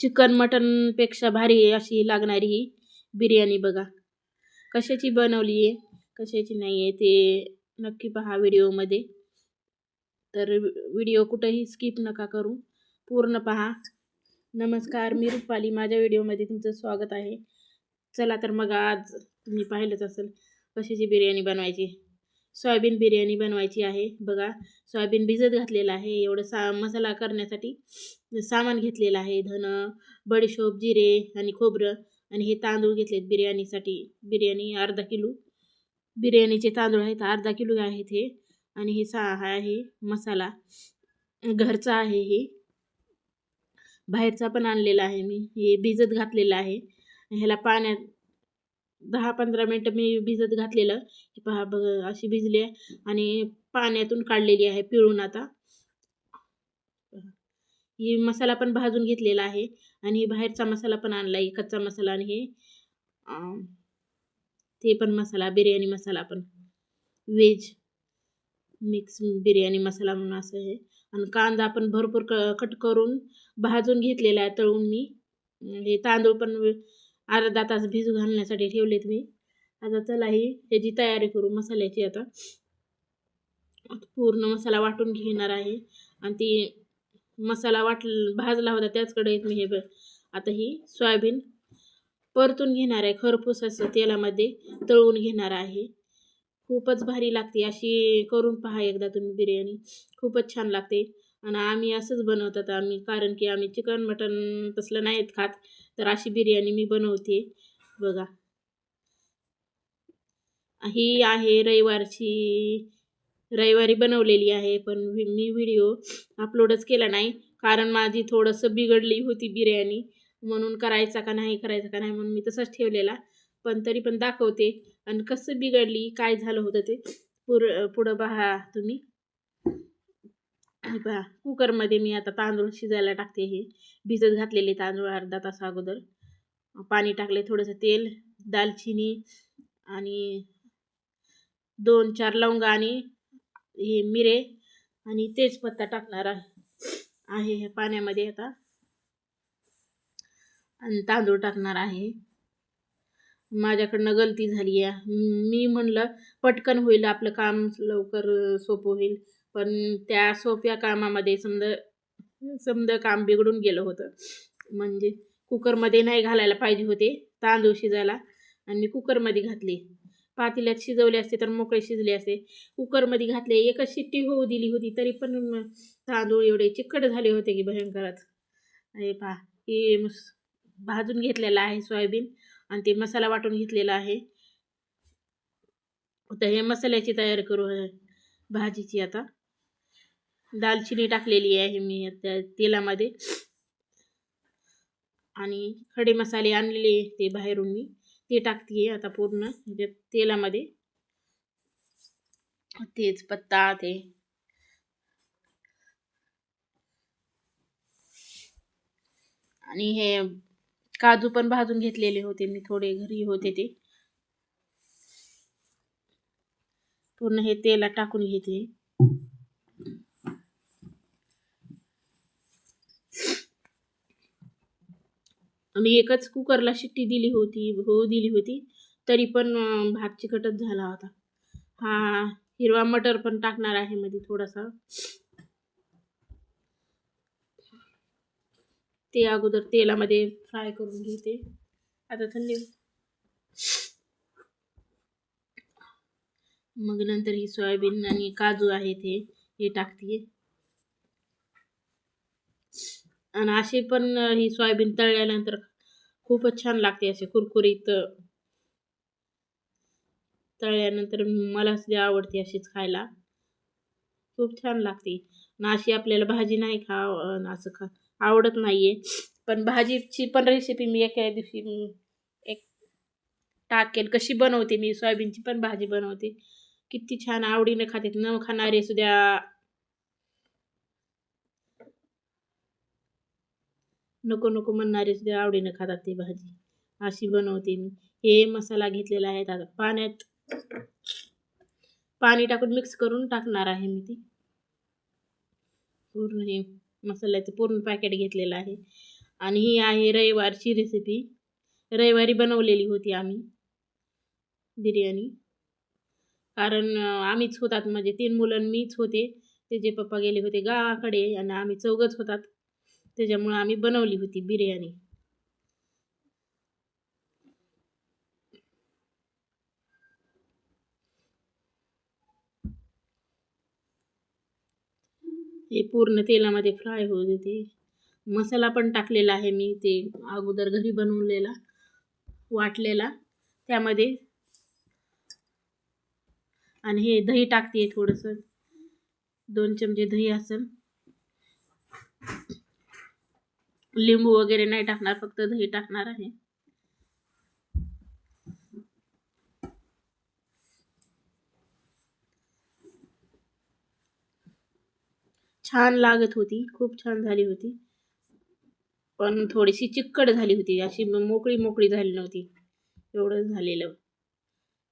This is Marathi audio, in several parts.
चिकन मटनपेक्षा भारी आहे अशी लागणारी ही बिर्याणी बघा. कशाची बनवली आहे कशाची नाही आहे ते नक्की पहा व्हिडिओमध्ये. तर व्हिडिओ कुठंही स्किप नका करू पूर्ण पहा. नमस्कार मी रुपाली. माझ्या व्हिडिओमध्ये तुमचं स्वागत आहे. चला तर मग आज तुम्ही पाहिलंच असेल कशाची बिर्याणी बनवायची. सोयाबीन बिर्याणी बनवायची आहे. बघा सोयाबीन भिजत घातलेलं आहे. एवढं सा मसाला करण्यासाठी सामान घेतलेलं आहे. धन बडीशोप जिरे आणि खोबरं आणि हे तांदूळ घेतलेत बिर्याणीसाठी. बिर्याणी अर्धा किलो. बिर्याणीचे तांदूळ आहेत अर्धा किलो आहेत हे. आणि हे सा हा आहे मसाला. घरचा आहे हे. बाहेरचा पण आणलेला आहे मी. हे भिजत घातलेलं आहे. ह्याला पाण्यात दहा पंधरा मिनटं मी भिजत घातलेलं. हे पहा बघ अशी भिजली आहे. आणि पाण्यातून काढलेली आहे पिळून आता. ही मसाला पण भाजून घेतलेला आहे. आणि बाहेरचा मसाला पण आणला आहे कच्चा मसाला आणि हे. ते पण मसाला बिर्याणी मसाला पण. व्हेज मिक्स बिर्याणी मसाला म्हणून असं आहे. आणि कांदा पण भरपूर क कट करून भाजून घेतलेला आहे तळून मी. हे तांदूळ पण अर्धा तास भिजू घालण्यासाठी ठेवलेत मी. आता चला ही त्याची तयारी करू मसाल्याची आता. पूर्ण मसाला वाटून घेणार आहे. आणि ती मसाला वाट भाजला होता त्याचकडे येत मी हे आता ही सोयाबीन परतून घेणार आहे खरपूस असं तेलामध्ये तळून घेणार आहे. खूपच भारी लागते अशी करून पहा एकदा तुम्ही बिर्याणी. खूपच छान लागते. आणि आम्ही असंच बनवतात आम्ही. कारण की आम्ही चिकन मटन तसलं नाहीत खात. तर अशी बिर्याणी मी बनवते. बघा. ही आहे रविवारची रविवारी बनवलेली आहे. पण मी व्हिडिओ अपलोडच केला नाही. कारण माझी थोडंसं बिघडली होती बिर्याणी. म्हणून करायचा का नाही करायचा का नाही म्हणून मी तसंच ठेवलेला. पण तरी पण दाखवते. आणि कसं बिघडली काय झालं होतं ते पुर पुढं पहा तुम्ही. पहा कुकरमध्ये मी आता तांदूळ शिजायला टाकते हे. भिजत घातलेले तांदूळ अर्धा तास अगोदर. पाणी टाकले थोडंसं तेल दालचिनी आणि दोन चार लवंगा आणि हे मिरे आणि तेजपत्ता टाकणार आहे हे पाण्यामध्ये आता. आणि तांदूळ टाकणार आहे. माझ्याकडनं गलती झाली आहे. मी म्हणलं पटकन होईल आपलं काम लवकर सोपं होईल. पण त्या सोप्या कामामध्ये समजा समजा काम बिघडून गेलं होतं. म्हणजे कुकरमध्ये नाही घालायला पाहिजे होते तांदूळ शिजायला. आणि मी कुकरमध्ये घातले. पातेल्यात शिजवले असते तर मोकळे शिजले असते. कुकरमध्ये घातले एकच शिट्टी होऊ दिली होती तरी पण तांदूळ एवढे चिकट झाले होते की भयंकरच. हे पहा हे भाजून घेतलेलं आहे सोयाबीन आणि ते मसाला वाटून घेतलेला आहे. तर हे मसाल्याची तयारी करू भाजीची आता. दालचिनी टाकलेली आहे मी त्या तेलामध्ये. आणि खडे मसाले आणलेले ते बाहेरून मी. ते टाकते आता पूर्ण तेलामध्ये. तेच पत्ता ते. आणि हे काजू पण भाजून घेतलेले होते मी थोडे घरी होते ते. पूर्ण हे तेलात टाकून घेते. मी एकच कुकरला शिट्टी दिली होती हो दिली होती तरी पण भात चिकटच झाला होता. हा हिरवा मटर पण टाकणार आहे मध्ये थोडासा. ते अगोदर तेलामध्ये फ्राय करून घेते. आता थंडी. मग नंतर ही सोयाबीन आणि काजू आहे ते हे टाकते. आणि अशी पण ही सोयाबीन तळल्यानंतर खूपच छान लागते असे कुरकुरीत. तळल्यानंतर मला सुद्धा आवडते अशीच खायला. खूप छान लागते. ना अशी आपल्याला भाजी नाही खा असं खा आवडत नाही आहे पण भाजीची पण रेसिपी मी एका दिवशी एक टाकेल. कशी बनवते मी? सोयाबीनची पण भाजी बनवते. किती छान आवडीने खाते. न खाणारे सुद्धा नको नको म्हणणारे सुद्धा आवडीनं खातात ती भाजी. अशी बनवते मी. हे मसाला घेतलेला आहे. आता पाण्यात पाणी टाकून मिक्स करून टाकणार आहे मी ती. पूर्ण हे मसाल्याचं पूर्ण पॅकेट घेतलेलं आहे. आणि ही आहे रविवारची रेसिपी रविवारी बनवलेली होती आम्ही बिर्याणी. कारण आम्हीच होतात. म्हणजे तीन मुलं मीच होते. त्याचे पप्पा गेले होते गावाकडे आणि आम्ही चौघच होतात. त्याच्यामुळं आम्ही बनवली होती बिर्याणी. हे पूर्ण तेलामध्ये फ्राय होऊ देते. मसाला पण टाकलेला आहे मी ते अगोदर घरी बनवलेला वाटलेला. त्यामध्ये आणि हे दही टाकते थोडंसं. दोन चमचे दही असेल लिंबू वगैरे नाही टाकणार फक्त दही टाकणार आहे. छान लागत होती खूप छान झाली होती. पण थोडीशी चिक्कड झाली होती अशी मोकळी मोकळी झाली नव्हती. एवढं झालेलं.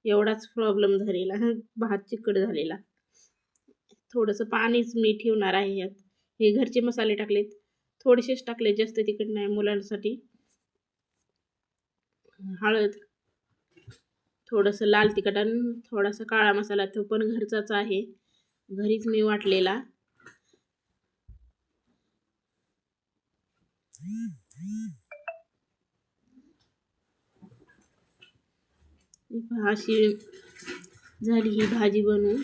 एवढाच प्रॉब्लेम झालेला. भात चिकट झालेला. थोडंसं पाणीच मी ठेवणार आहे यात. हे घरचे मसाले टाकलेत. थोडेसेच टाकले जास्त तिखट नाही मुलांसाठी. हळद थोडंसं लाल तिखट आणि थोडासा काळा मसाला तो पण घरचाच आहे. घरीच मी वाटलेला. अशी झाली ही भाजी बनवून.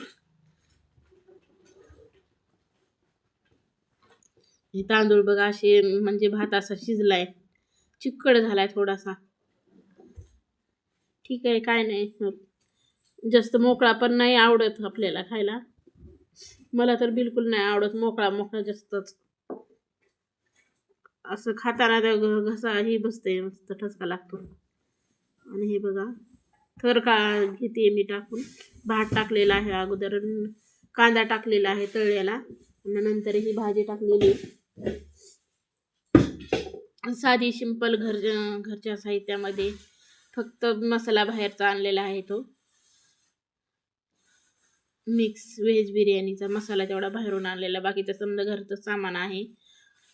हे तांदूळ बघा असे म्हणजे भात असा शिजलाय. चिक्कड झालाय थोडासा. ठीक आहे काय नाही. जास्त मोकळा पण नाही आवडत आपल्याला खायला. मला तर बिलकुल नाही आवडत मोकळा मोकळा जास्तच. असं खाताना त्या घ- घसा ही बसते मस्त ठसका लागतो. आणि हे बघा थर का घेते मी टाकून. भात टाकलेला आहे अगोदर कांदा टाकलेला आहे तळ्याला नंतर ही भाजी टाकलेली. साधी सिंपल घर घरच्या साहित्यामध्ये फक्त मसाला बाहेरचा आणलेला आहे तो. मिक्स व्हेज बिर्याणीचा मसाला तेवढा बाहेरून आणलेला. बाकीचं समजा घरचं सामान आहे.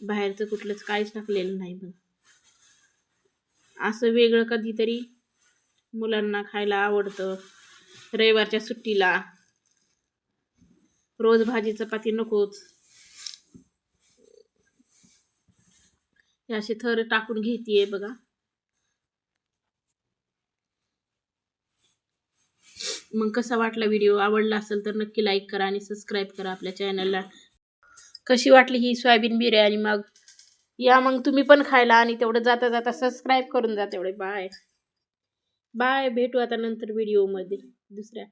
बाहेरचं कुठलंच काहीच टाकलेलं नाही मग असं वेगळं कधीतरी मुलांना खायला आवडतं. रविवारच्या सुट्टीला रोज भाजी चपाती नकोच. हे असे थर टाकून घेतीये बघा. मग कसा वाटला व्हिडिओ? आवडला असेल तर नक्की लाईक करा आणि सबस्क्राईब करा आपल्या चॅनलला कशी वाटली ही सोयाबीन बिर्याणी? मग या मग तुम्ही पण खायला आणि तेवढं जाता जाता सबस्क्राईब करून जा तेवढे. बाय बाय भेटू आता नंतर व्हिडिओमध्ये दुसऱ्या.